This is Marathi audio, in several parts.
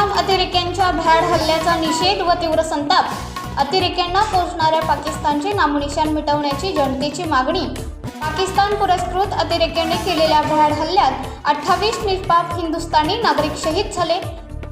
पहलगाम अतिरेक्यांच्या भ्याड हल्ल्याचा निषेध व तीव्र संताप. अतिरेक्यांना पोचणाऱ्या पाकिस्तानचे नामनिशान मिटवण्याची जनतेची मागणी. पाकिस्तान पुरस्कृत अतिरेक्यांनी केलेल्या भ्याड हल्ल्यात अठ्ठावीस निष्पाप हिंदुस्थानी नागरिक शहीद झाले.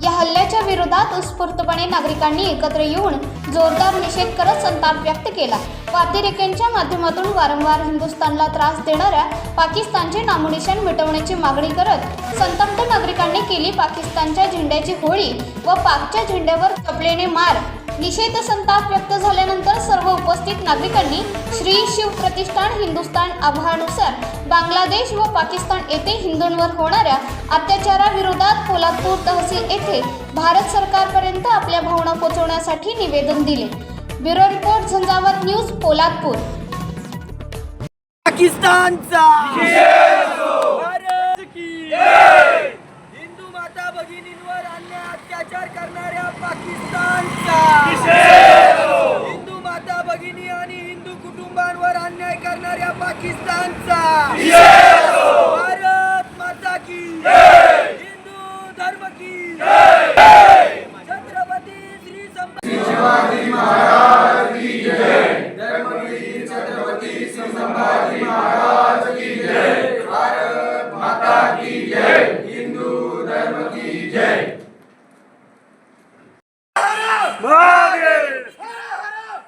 या हल्ल्याच्या विरोधात उत्स्फूर्तपणे नागरिकांनी एकत्र येऊन जोरदार निषेध करत संताप व्यक्त केला. व अतिरेक्यांच्या माध्यमातून वारंवार हिंदुस्थानला त्रास देणाऱ्या पाकिस्तानचे नामोनिशाण मिटवण्याची मागणी करत संतप्त नागरिकांनी केली पाकिस्तानच्या झेंड्याची होळी व पाकच्या झेंड्यावर थपलेने मार. निषेध संताप व्यक्त झाल्यानंतर सर्व उपस्थित नागरिकांनी श्री शिव प्रतिष्ठान हिंदुस्थान आव्हानुसार बांगलादेश व पाकिस्तान येथे हिंदूंवर होणाऱ्या अत्याचाराविरोधात पोलादपूर तहसील येथे भारत सरकारपर्यंत आपल्या भावना पोहोचवण्यासाठी निवेदन दिले. Bureau report Jhanjhavat news Poladpur. पाकिस्तानचा! हिंदू माता भगिनींवर अन्य अत्याचार करणाऱ्या पाकिस्तानचा हिंदू माता भगिनी आणि हिंदू कुटुंबांवर अन्याय करणाऱ्या पाकिस्तानचा. भारत माता की हिंदू धर्म की छत्रपती श्री संभाजी महादेव महादेव बोला जय श्रीराम जय श्रीराम